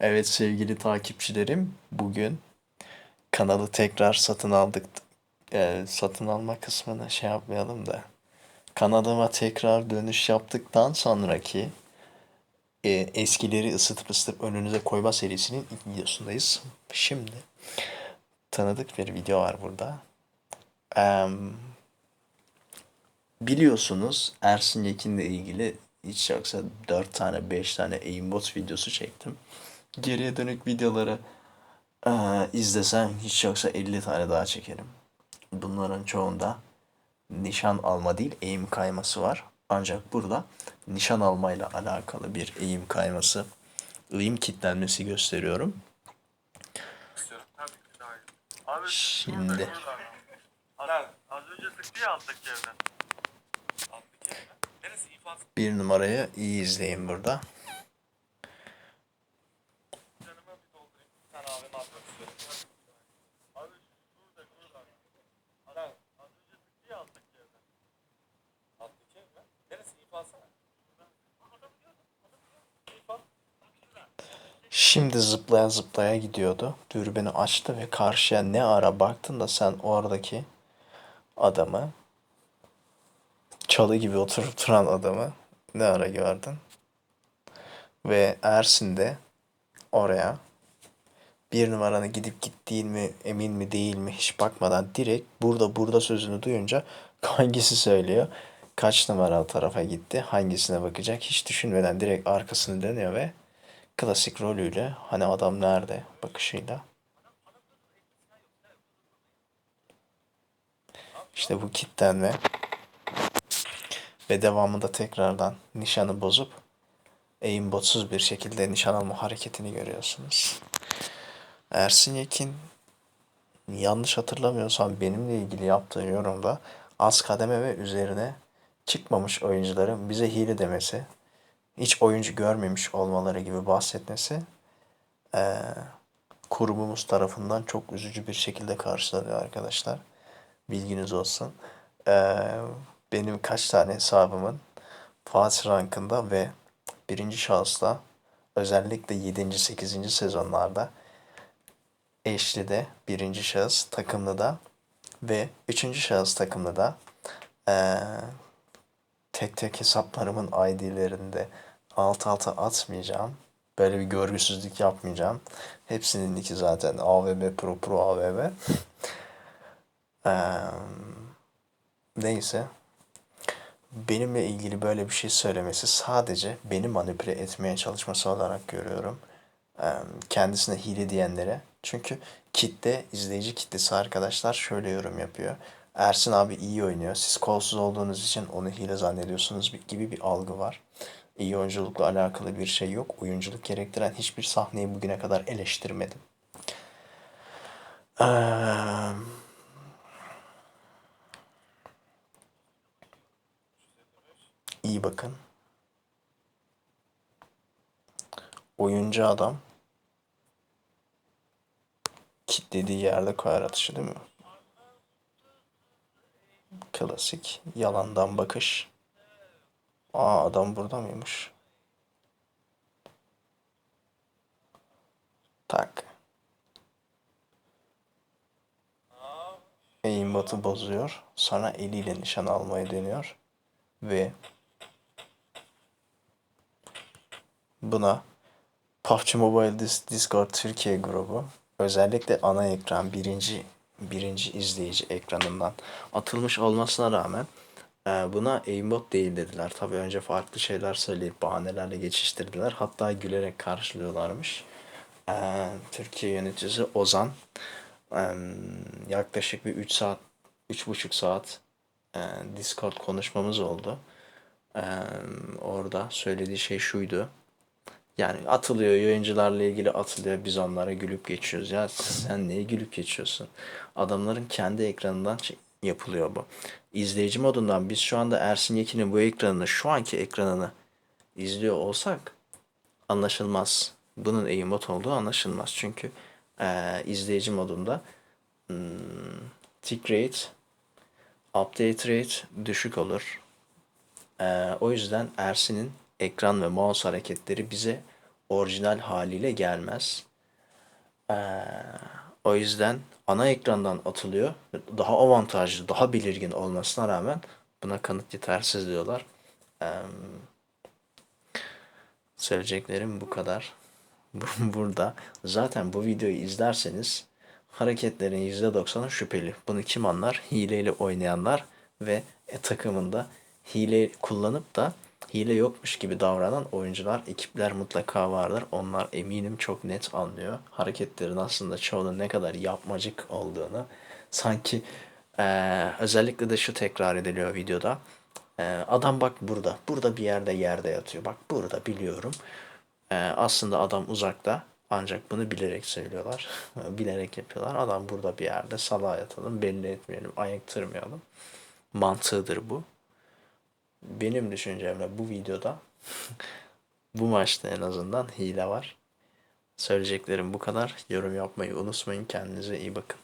Evet sevgili takipçilerim, bugün kanalı tekrar satın aldık. Ee, satın alma kısmını şey yapmayalım da. Kanalıma tekrar dönüş yaptıktan sonraki e, eskileri ısıtıp ısıtıp önünüze koyma serisinin ilk videosundayız. Şimdi tanıdık bir video var burada. Em, biliyorsunuz Ersin Yekin'le ilgili hiç yoksa 4 tane 5 tane aimbot videosu çektim. Geriye dönük videoları eee, izlesem hiç yoksa 50 tane daha çekerim. Bunların çoğunda nişan alma değil eğim kayması var. Ancak burada nişan almayla alakalı bir eğim kayması, eğim kitlenmesi gösteriyorum. Abi Şimdi. Bir numarayı iyi izleyin burada. Şimdi zıplaya zıplaya gidiyordu. Dürbünü açtı ve karşıya ne ara baktın da sen oradaki adamı çalı gibi oturup duran adamı ne ara gördün? Ve Ersin de oraya bir numaranı gidip gittiğin mi emin mi değil mi hiç bakmadan direkt burada burada sözünü duyunca hangisi söylüyor? Kaç numaralı tarafa gitti? Hangisine bakacak? Hiç düşünmeden direkt arkasını dönüyor ve klasik rolüyle hani adam nerede bakışıyla işte bu kitlenme ve devamında tekrardan nişanı bozup aimbotsuz bir şekilde nişan alma hareketini görüyorsunuz. Ersin Yekin yanlış hatırlamıyorsam benimle ilgili yaptığı yorumda az kademe ve üzerine çıkmamış oyuncuların bize hile demesi, hiç oyuncu görmemiş olmaları gibi bahsetmesi eee, kurumumuz tarafından çok üzücü bir şekilde karşılanıyor arkadaşlar. Bilginiz olsun. Eee, benim kaç tane hesabımın Fatih rankında ve birinci şahısla özellikle 7. 8. sezonlarda eşli de birinci şahıs takımlı da ve üçüncü şahıs takımlı da eee, tek tek hesaplarımın ID'lerinde alt alta atmayacağım. Böyle bir görgüsüzlük yapmayacağım. Hepsinin nicki zaten AVM Pro Pro AVM. Eee, neyse. Benimle ilgili böyle bir şey söylemesi sadece beni manipüle etmeye çalışması olarak görüyorum. Eee, kendisine hile diyenlere. Çünkü kitle, izleyici kitlesi arkadaşlar şöyle yorum yapıyor. Ersin abi iyi oynuyor. Siz kolsuz olduğunuz için onu hile zannediyorsunuz gibi bir algı var. İyi oyunculukla alakalı bir şey yok. Oyunculuk gerektiren hiçbir sahneyi bugüne kadar eleştirmedim. Eee, iyi bakın. Oyuncu adam kitlediği yerde koyar atışı değil mi? Klasik yalandan bakış. Aa adam burada mıymış? Tak. Aimbot'u bozuyor. Sonra eliyle nişan almayı deniyor. Ve buna PUBG Mobile Dis- Discord Türkiye grubu özellikle ana ekran birinci birinci izleyici ekranından atılmış olmasına rağmen e, buna aimbot değil dediler. Tabii önce farklı şeyler söyleyip bahanelerle geçiştirdiler. Hatta gülerek karşılıyorlarmış. E, Türkiye yöneticisi Ozan e, yaklaşık bir 3 saat, 3,5 saat Discord konuşmamız oldu. Orada söylediği şey şuydu. Yani atılıyor yayıncılarla ilgili atılıyor biz onlara gülüp geçiyoruz. Ya sen neye gülüp geçiyorsun? Adamların kendi ekranından yapılıyor bu. İzleyici modundan biz şu anda Ersin Yekin'in bu ekranını şu anki ekranını izliyor olsak anlaşılmaz. Bunun aimbot olduğu anlaşılmaz. Çünkü eee, izleyici modunda hmm, tick rate, update rate düşük olur. Ee, o yüzden Ersin'in ekran ve mouse hareketleri bize orijinal haliyle gelmez. Ee, o yüzden ana ekrandan atılıyor. Daha avantajlı, daha belirgin olmasına rağmen buna kanıt yetersiz diyorlar. Ee, söyleyeceklerim bu kadar. Bu- Burada zaten bu videoyu izlerseniz hareketlerin %90'ı şüpheli. Bunu kim anlar? Hileyle oynayanlar ve e, takımında hile kullanıp da hile yokmuş gibi davranan oyuncular, ekipler mutlaka vardır. Onlar eminim çok net anlıyor. Hareketlerin aslında çoğunun ne kadar yapmacık olduğunu. Sanki eee, özellikle de şu tekrar ediliyor videoda. Eee, adam bak burada. Burada bir yerde yerde yatıyor. Bak burada biliyorum. Eee, aslında adam uzakta. Ancak bunu bilerek söylüyorlar. bilerek yapıyorlar. Adam burada bir yerde. Salağa yatalım. Belli etmeyelim. Ayaktırmayalım. Mantığıdır bu. Benim düşüncemle bu videoda bu maçta en azından hile var. Söyleyeceklerim bu kadar. Yorum yapmayı unutmayın. Kendinize iyi bakın.